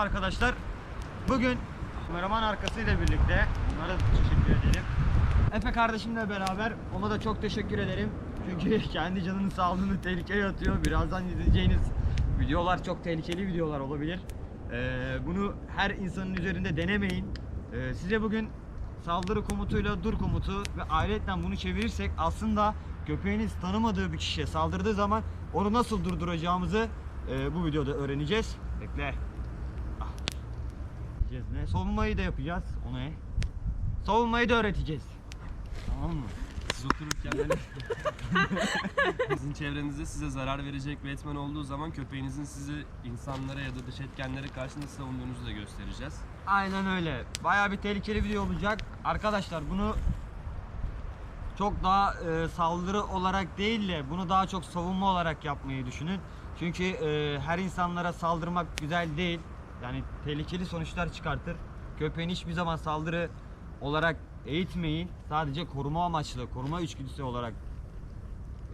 Arkadaşlar. Bugün kameraman arkasıyla birlikte onlara teşekkür edelim. Efe kardeşimle beraber ona da çok teşekkür ederim. Çünkü kendi canının sağlığını tehlikeye atıyor. Birazdan izleyeceğiniz videolar çok tehlikeli videolar olabilir. Ee, bunu her insanın üzerinde denemeyin. Ee, size bugün saldırı komutuyla dur komutu ve ayrıca bunu çevirirsek aslında köpeğiniz tanımadığı bir kişiye saldırdığı zaman onu nasıl durduracağımızı e, bu videoda öğreneceğiz. Bekle. Diyeceğiz ne? Savunmayı da yapacağız. O ne? Savunmayı da öğreteceğiz. Tamam mı? Siz otururken böyle sizin çevrenizde size zarar verecek bir etmen olduğu zaman köpeğinizin sizi insanlara ya da dış etkenlere karşı nasıl savunduğunuzu da göstereceğiz. Aynen öyle. Bayağı bir tehlikeli video olacak. Arkadaşlar bunu çok daha e, saldırı olarak değil de bunu daha çok savunma olarak yapmayı düşünün. Çünkü e, her insanlara saldırmak güzel değil. Yani tehlikeli sonuçlar çıkartır. Köpeğin hiçbir zaman saldırı olarak eğitmeyin. Sadece koruma amaçlı, koruma içgüdüsü olarak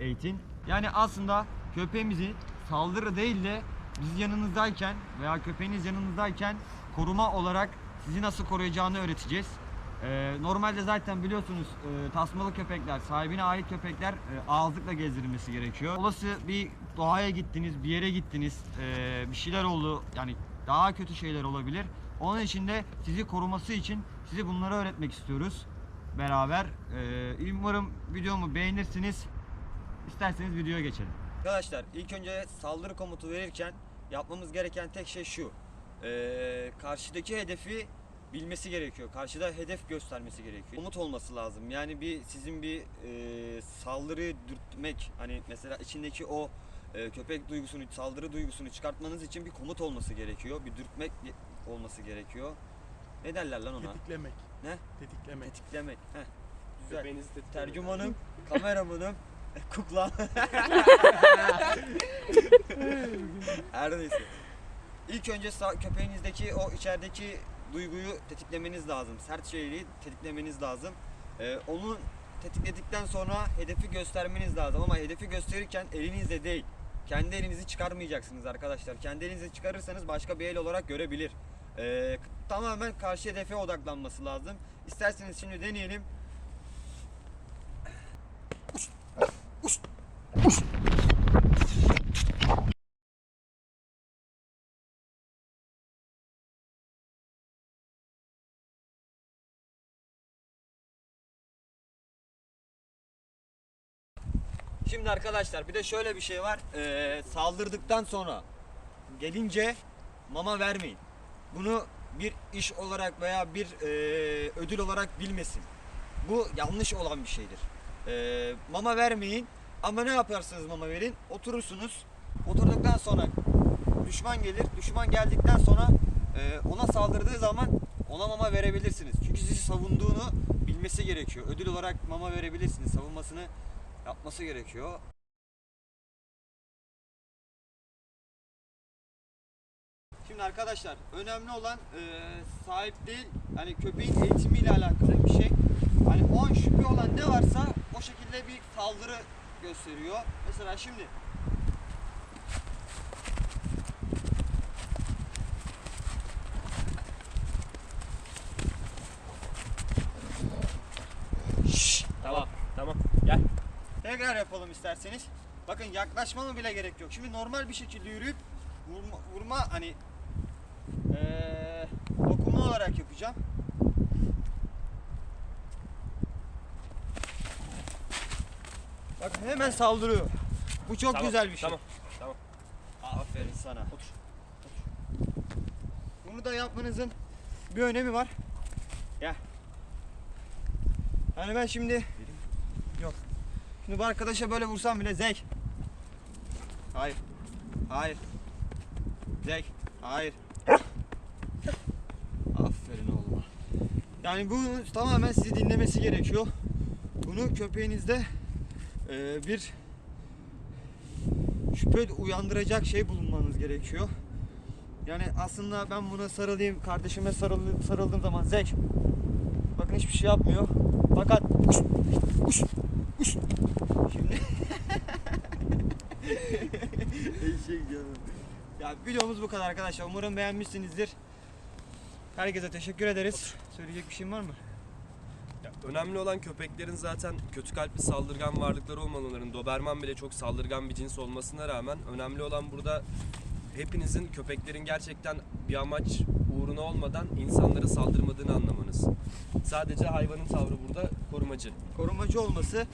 eğitin. Yani aslında köpeğimizi saldırı değil de biz yanınızdayken veya köpeğiniz yanınızdayken koruma olarak sizi nasıl koruyacağını öğreteceğiz. Ee, normalde zaten biliyorsunuz e, tasmalı köpekler, sahibine ait köpekler e, ağızlıkla gezdirilmesi gerekiyor. Olası bir doğaya gittiniz, bir yere gittiniz, e, bir şeyler oldu yani daha kötü şeyler olabilir. Onun için de sizi koruması için size bunları öğretmek istiyoruz beraber. Ee, umarım videomu beğenirsiniz. İsterseniz videoya geçelim. Arkadaşlar ilk önce saldırı komutu verirken yapmamız gereken tek şey şu. Ee, karşıdaki hedefi bilmesi gerekiyor. Karşıda hedef göstermesi gerekiyor. Komut olması lazım. Yani bir sizin bir e, saldırıyı dürtmek hani mesela içindeki o e, köpek duygusunu, saldırı duygusunu çıkartmanız için bir komut olması gerekiyor. Bir dürtmek olması gerekiyor. Ne derler lan ona? Tetiklemek. Ne? Tetiklemek. Tetiklemek. Heh. Güzel. Köpeğinizi tetikleyin. Tercümanım, kameramanım, kukla. Her neyse. İlk önce köpeğinizdeki o içerideki duyguyu tetiklemeniz lazım. Sert şeyleri tetiklemeniz lazım. Ee, onu tetikledikten sonra hedefi göstermeniz lazım ama hedefi gösterirken elinizle değil. Kendi elinizi çıkarmayacaksınız arkadaşlar. Kendi elinizi çıkarırsanız başka bir el olarak görebilir. Ee, tamamen karşı hedefe odaklanması lazım. İsterseniz şimdi deneyelim. Şimdi arkadaşlar bir de şöyle bir şey var. Ee, saldırdıktan sonra gelince mama vermeyin. Bunu bir iş olarak veya bir e, ödül olarak bilmesin. Bu yanlış olan bir şeydir. Ee, mama vermeyin ama ne yaparsınız mama verin? Oturursunuz. Oturduktan sonra düşman gelir. Düşman geldikten sonra e, ona saldırdığı zaman ona mama verebilirsiniz. Çünkü sizi savunduğunu bilmesi gerekiyor. Ödül olarak mama verebilirsiniz. Savunmasını yapması gerekiyor. Şimdi arkadaşlar önemli olan e, sahip değil hani köpeğin eğitimiyle alakalı bir şey. Hani 10 şüphe olan ne varsa o şekilde bir saldırı gösteriyor. Mesela şimdi Şşş, Tamam. Tamam. Gel. Tekrar yapalım isterseniz. Bakın yaklaşmama bile gerek yok. Şimdi normal bir şekilde yürüyüp vurma, vurma hani eee dokunma olarak yapacağım. Bakın hemen saldırıyor. Bu çok Tamam, güzel bir şey. Tamam. Tamam. Aferin sana. Bunu da yapmanızın bir önemi var. Gel. Hani ben şimdi. Şimdi bu arkadaşa böyle vursam bile zevk. Hayır. Hayır. Zevk. Hayır. Aferin oğluma. Yani bu tamamen sizi dinlemesi gerekiyor. Bunu köpeğinizde eee, bir şüphe uyandıracak şey bulunmanız gerekiyor. Yani aslında ben buna sarılayım, kardeşime sarıldı, sarıldığım zaman zevk. Bakın hiçbir şey yapmıyor. Fakat uş, uş, uş. Şimdi eşek canım. Ya videomuz bu kadar arkadaşlar. Umarım beğenmişsinizdir. Herkese teşekkür ederiz. Söyleyecek bir şeyim var mı? Ya, önemli olan köpeklerin zaten kötü kalpli saldırgan varlıklar olmamaların, Doberman bile çok saldırgan bir cins olmasına rağmen önemli olan burada hepinizin köpeklerin gerçekten bir amaç uğruna olmadan insanlara saldırmadığını anlamanız. Sadece hayvanın tavrı burada korumacı. korumacı olması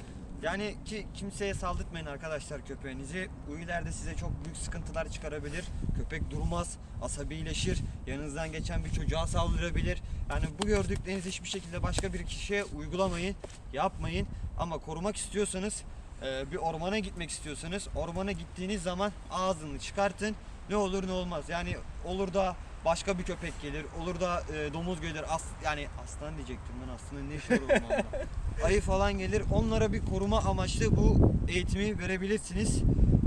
yani ki kimseye saldırtmayın arkadaşlar köpeğinizi. Bu ileride size çok büyük sıkıntılar çıkarabilir. Köpek durmaz, asabileşir, yanınızdan geçen bir çocuğa saldırabilir. Yani bu gördüklerinizi hiçbir şekilde başka bir kişiye uygulamayın, yapmayın. Ama korumak istiyorsanız, e, bir ormana gitmek istiyorsanız, ormana gittiğiniz zaman ağzını çıkartın. Ne olur ne olmaz. Yani olur da başka bir köpek gelir, olur da e, domuz gelir. As yani aslan diyecektim ben aslında ne işe olur ormanda ayı falan gelir. Onlara bir koruma amaçlı bu eğitimi verebilirsiniz.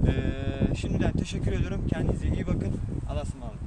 Ee, şimdiden teşekkür ediyorum. Kendinize iyi bakın. Allah'a ısmarladık.